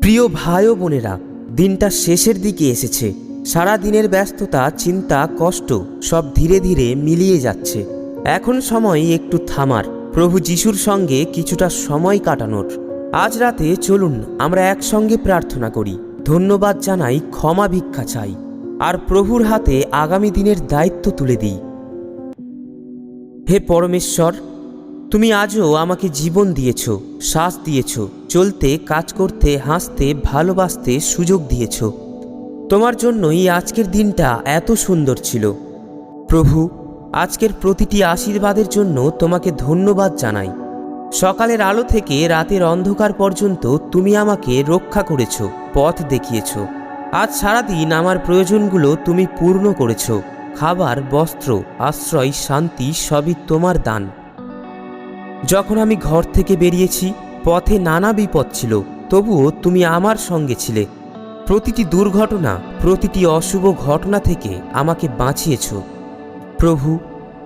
প্রিয় ভাই ও বোনেরা, দিনটা শেষের দিকে এসেছে। সারা দিনের ব্যস্ততা, চিন্তা, কষ্ট সব ধীরে ধীরে মিলিয়ে যাচ্ছে। এখন সময় একটু থামার। প্রভু যিশুর সঙ্গে কিছুটা সময় কাটানোর। আজ রাতে চলুন, আমরা একসঙ্গে প্রার্থনা করি। ধন্যবাদ জানাই, ক্ষমা ভিক্ষা চাই। আর প্রভুর হাতে আগামী দিনের দায়িত্ব তুলে দিই। হে পরমেশ্বর তুমি আজও আমাকে জীবন দিয়েছ শ্বাস দিয়েছ, চলতে, কাজ করতে, হাসতে, ভালোবাসতে সুযোগ দিয়েছ। তোমার জন্যই আজকের দিনটা এত সুন্দর ছিল। প্রভু, আজকের প্রতিটি আশীর্বাদের জন্য তোমাকে ধন্যবাদ জানাই। সকালের আলো থেকে রাতের অন্ধকার পর্যন্ত তুমি আমাকে রক্ষা করেছ, পথ দেখিয়েছ। আজ সারাদিন আমার প্রয়োজনগুলো তুমি পূর্ণ করেছ। খাবার, বস্ত্র, আশ্রয়, শান্তি সবই তোমার দান। যখন আমি ঘর থেকে বেরিয়েছি, পথে নানা বিপদ ছিল, তবুও তুমি আমার সঙ্গে ছিলে। প্রতিটি দুর্ঘটনা, প্রতিটি অশুভ ঘটনা থেকে আমাকে বাঁচিয়েছ। প্রভু,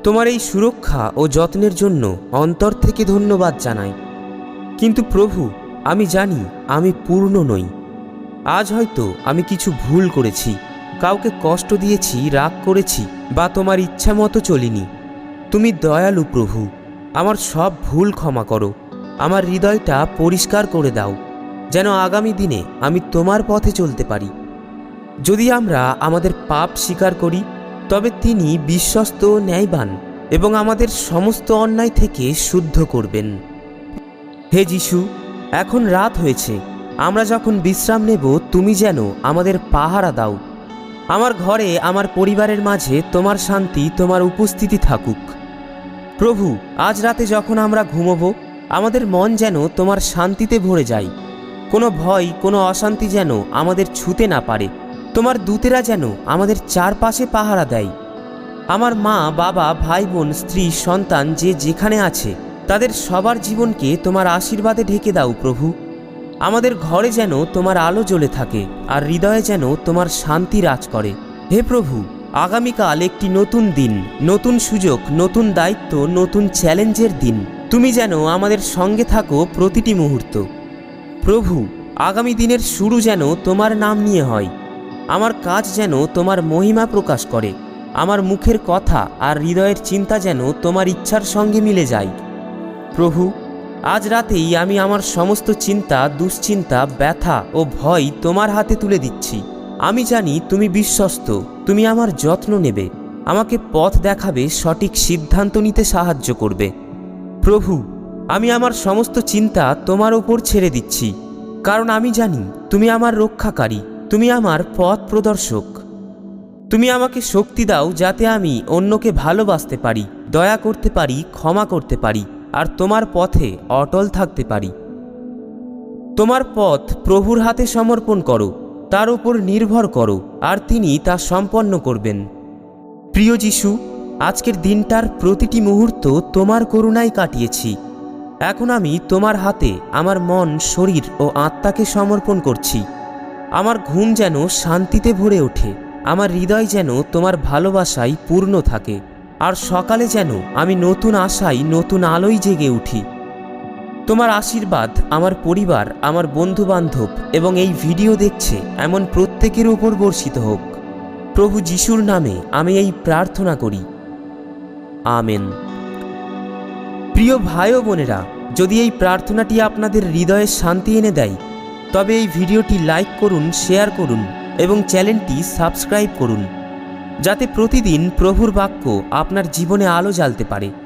তোমার এই সুরক্ষা ও যত্নের জন্য অন্তর থেকে ধন্যবাদ জানাই। কিন্তু প্রভু, আমি জানি আমি পূর্ণ নই। আজ হয়তো আমি কিছু ভুল করেছি, কাউকে কষ্ট দিয়েছি, রাগ করেছি, বা তোমার ইচ্ছা মতো চলিনি। তুমি দয়ালু প্রভু। আমার সব ভুল ক্ষমা করো। আমার হৃদয়টা পরিষ্কার করে দাও, যেন আগামী দিনে আমি তোমার পথে চলতে পারি। যদি আমরা আমাদের পাপ স্বীকার করি, তবে তিনি বিশ্বস্ত ন্যায়বান এবং আমাদের সমস্ত অন্যায় থেকে শুদ্ধ করবেন। হে যিশু, এখন রাত হয়েছে। আমরা যখন বিশ্রাম নেব, তুমি যেন আমাদের পাহারা দাও। আমার ঘরে, আমার পরিবারের মাঝে তোমার শান্তি, তোমার উপস্থিতি থাকুক। প্রভু, আজ রাতে যখন আমরা ঘুমোবো, আমাদের মন যেন তোমার শান্তিতে ভরে যায়। কোনো ভয়, কোনো অশান্তি যেন আমাদের ছুতে না পারে। তোমার দূতেরা যেন আমাদের চারপাশে পাহারা দেয়। আমার মা, বাবা ভাই বোন স্ত্রী, সন্তান যে যেখানে আছে, তাদের সবার জীবনকে তোমার আশীর্বাদে ঢেকে দাও প্রভু। আমাদের ঘরে যেন তোমার আলো জ্বলে থাকে, আর হৃদয়ে যেন তোমার শান্তি রাজ করে। হে প্রভু আগামীকাল একটি নতুন দিন, নতুন সুযোগ, নতুন দায়িত্ব, নতুন চ্যালেঞ্জের দিন। তুমি যেন আমাদের সঙ্গে থাকো প্রতিটি মুহূর্ত। প্রভু, আগামী দিনের শুরু যেন তোমার নাম নিয়ে হয়। আমার কাজ যেন তোমার মহিমা প্রকাশ করে। আমার মুখের কথা আর হৃদয়ের চিন্তা যেন তোমার ইচ্ছার সঙ্গে মিলে যায়। প্রভু, আজ রাতেই আমি আমার সমস্ত চিন্তা, দুশ্চিন্তা, ব্যথা ও ভয় তোমার হাতে তুলে দিচ্ছি। আমি জানি তুমি বিশ্বস্ত, তুমি আমার যত্ন নেবে, আমাকে পথ দেখাবে, সঠিক সিদ্ধান্ত নিতে সাহায্য করবে। প্রভু, আমি আমার সমস্ত চিন্তা তোমার ওপর ছেড়ে দিচ্ছি, কারণ আমি জানি তুমি আমার রক্ষাকারী, তুমি আমার পথ প্রদর্শক। তুমি আমাকে শক্তি দাও যাতে আমি অন্যকে ভালোবাসতে পারি, দয়া করতে পারি, ক্ষমা করতে পারি, আর তোমার পথে অটল থাকতে পারি। তোমার পথ প্রভুর হাতে সমর্পণ করো তার উপর নির্ভর করো, আর তিনি তা সম্পন্ন করবেন। প্রিয় যিশু, আজকের দিনটার প্রতিটি মুহূর্ত তোমার করুণায় কাটিয়েছি। এখন আমি তোমার হাতে আমার মন, শরীর ও আত্মাকে সমর্পণ করছি। আমার ঘুম যেন শান্তিতে ভরে ওঠে, আমার হৃদয় যেন তোমার ভালোবাসায় পূর্ণ থাকে, আর সকালে যেন আমি নতুন আশায় নতুন আলোয় জেগে উঠি। তোমার আশীর্বাদ, আমার পরিবার, আমার বন্ধুবান্ধব এবং এই ভিডিও দেখছে এমন প্রত্যেকের উপর বর্ষিত হোক। প্রভু যিশুর নামে আমি এই প্রার্থনা করি। আমেন। প্রিয় ভাই ও বোনেরা, যদি এই প্রার্থনাটি আপনাদের হৃদয়ে শান্তি এনে দেয়, তবে এই ভিডিওটি লাইক করুন, শেয়ার করুন এবং চ্যানেলটি সাবস্ক্রাইব করুন, যাতে প্রতিদিন প্রভুর বাক্য আপনার জীবনে আলো জ্বালতে পারে।